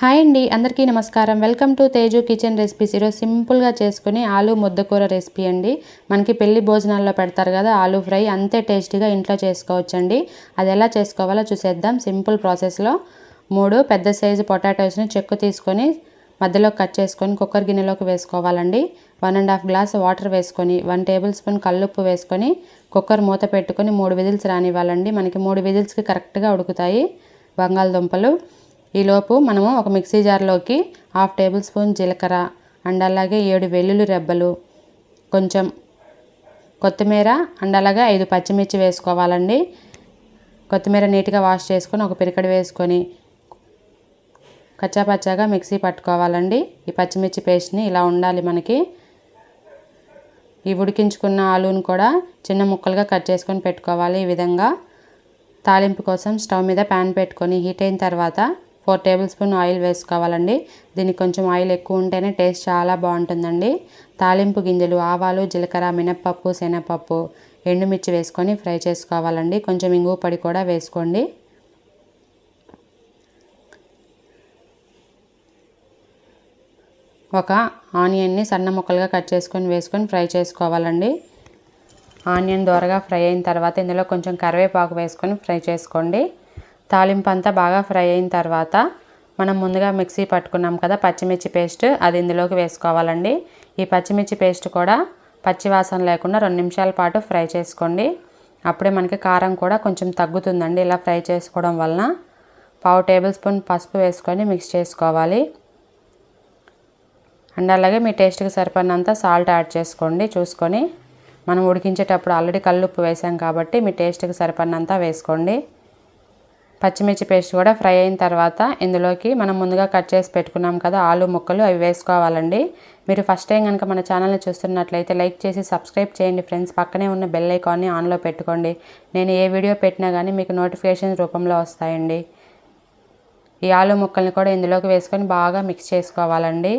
Hi అండి అందరికీ నమస్కారం. Welcome to Teju kitchen recipes. ఈరోజు సింపుల్గా చేసుకుని ఆలు ముద్దకూర రెసిపీ అండి. మనకి పెళ్ళి భోజనాల్లో పెడతారు కదా ఆలు ఫ్రై. అంతే టేస్టీగా ఇంట్లో చేసుకోవచ్చండి. అది ఎలా చేసుకోవాలో చూసేద్దాం. సింపుల్ ప్రాసెస్లో మూడు పెద్ద సైజు పొటాటోస్ని చెక్కు తీసుకొని మధ్యలో కట్ చేసుకొని కుక్కర్ గిన్నెలోకి వేసుకోవాలండి. One and half glass water వేసుకొని వన్ టేబుల్ స్పూన్ కల్లుప్పు వేసుకొని కుక్కర్ మూత పెట్టుకొని మూడు విజిల్స్ రానివ్వాలండి. మనకి మూడు విజిల్స్కి కరెక్ట్గా ఉడుకుతాయి. బంగాళదుంపలు ఈలోపు మనము ఒక మిక్సీ జార్లోకి హాఫ్ టేబుల్ స్పూన్ జీలకర్ర అండ్ అలాగే ఏడు వెల్లుల్లి రెబ్బలు కొంచెం కొత్తిమీర అండ్ అలాగే ఐదు పచ్చిమిర్చి వేసుకోవాలండి. కొత్తిమీర నీట్గా వాష్ చేసుకొని ఒక పిరికడి వేసుకొని కచ్చాపచ్చాగా మిక్సీ పట్టుకోవాలండి. ఈ పచ్చిమిర్చి పేస్ట్ని ఇలా ఉండాలి మనకి. ఈ ఉడికించుకున్న ఆలూను కూడా చిన్న ముక్కలుగా కట్ చేసుకొని పెట్టుకోవాలి ఈ విధంగా. తాలింపు కోసం స్టవ్ మీద ప్యాన్ పెట్టుకొని హీట్ అయిన తర్వాత ఫోర్ టేబుల్ స్పూన్ ఆయిల్ వేసుకోవాలండి. దీనికి కొంచెం ఆయిల్ ఎక్కువ ఉంటేనే టేస్ట్ చాలా బాగుంటుందండి. తాలింపు గింజలు ఆవాలు జీలకర్ర మినప్పప్పు శనగపప్పు ఎండుమిర్చి వేసుకొని ఫ్రై చేసుకోవాలండి. కొంచెం ఇంగు పొడి కూడా వేసుకోండి. ఒక ఆనియన్ని సన్న ముక్కలుగా కట్ చేసుకొని వేసుకొని ఫ్రై చేసుకోవాలండి. ఆనియన్ దోరగా ఫ్రై అయిన తర్వాత ఇందులో కొంచెం కరివేపాకు వేసుకొని ఫ్రై చేసుకోండి. తాలింపు అంతా బాగా ఫ్రై అయిన తర్వాత మనం ముందుగా మిక్సీ పట్టుకున్నాం కదా పచ్చిమిర్చి పేస్ట్ అది ఇందులోకి వేసుకోవాలండి. ఈ పచ్చిమిర్చి పేస్ట్ కూడా పచ్చివాసన లేకుండా రెండు నిమిషాల పాటు ఫ్రై చేసుకోండి. అప్పుడే మనకి కారం కూడా కొంచెం తగ్గుతుందండి ఇలా ఫ్రై చేసుకోవడం వలన. పావు టేబుల్ స్పూన్ పసుపు వేసుకొని మిక్స్ చేసుకోవాలి. అండ్ అలాగే మీ టేస్ట్కి సరిపడినంత సాల్ట్ యాడ్ చేసుకోండి చూసుకొని. మనం ఉడికించేటప్పుడు ఆల్రెడీ కల్లుప్పు వేసాం కాబట్టి మీ టేస్ట్కి సరిపడినంత వేసుకోండి. పచ్చిమిర్చి పేస్ట్ కూడా ఫ్రై అయిన తర్వాత ఇందులోకి మనం ముందుగా కట్ చేసి పెట్టుకున్నాం కదా ఆలు ముక్కలు అవి వేసుకోవాలండి. మీరు ఫస్ట్ టైం కనుక మన ఛానల్ని చూస్తున్నట్లయితే లైక్ చేసి సబ్స్క్రైబ్ చేయండి ఫ్రెండ్స్. పక్కనే ఉన్న బెల్ ఐకాన్ని ఆన్లో పెట్టుకోండి. నేను ఏ వీడియో పెట్టినా కానీ మీకు నోటిఫికేషన్ రూపంలో వస్తాయండి. ఈ ఆలు ముక్కల్ని కూడా ఇందులోకి వేసుకొని బాగా మిక్స్ చేసుకోవాలండి.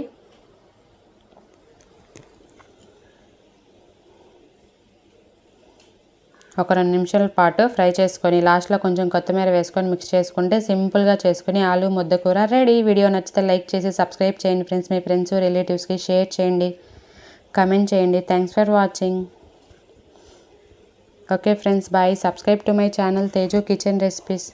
ఒక రెండు నిమిషాల పాటు ఫ్రై చేసుకొని లాస్ట్లో కొంచెం కొత్తిమీర వేసుకొని మిక్స్ చేసుకుంటే సింపుల్గా చేసుకుని ఆలు ముద్ద కూర రెడీ. వీడియో నచ్చితే లైక్ చేసి సబ్స్క్రైబ్ చేయండి ఫ్రెండ్స్. మీ ఫ్రెండ్స్ రిలేటివ్స్కి షేర్ చేయండి. కమెంట్ చేయండి. Thanks for watching. Okay friends bye. Subscribe to my channel Teju kitchen recipes.